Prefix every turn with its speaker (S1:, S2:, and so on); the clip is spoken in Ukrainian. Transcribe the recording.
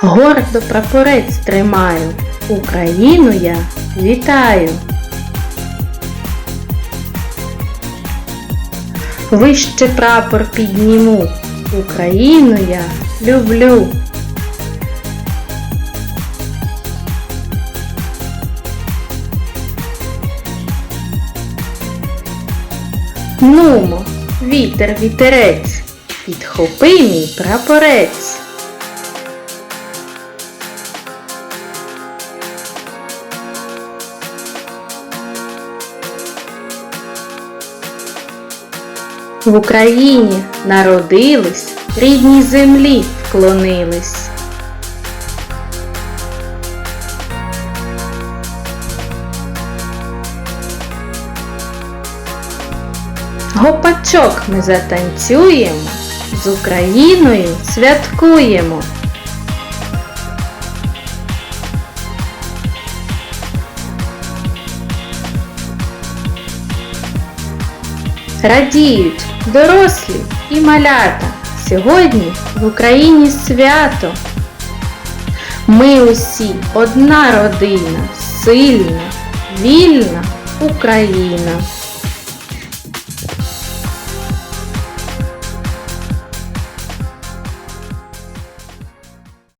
S1: Гордо прапорець тримаю, Україну я вітаю. Вище прапор підніму, Україну я люблю. Нумо, вітер вітерець, підхопи мій прапорець. В Україні народились, рідній землі вклонились. Гопачок ми затанцюємо, з Україною святкуємо. Радіють дорослі і малята. Сьогодні в Україні свято. Ми усі одна родина, сильна, вільна Україна.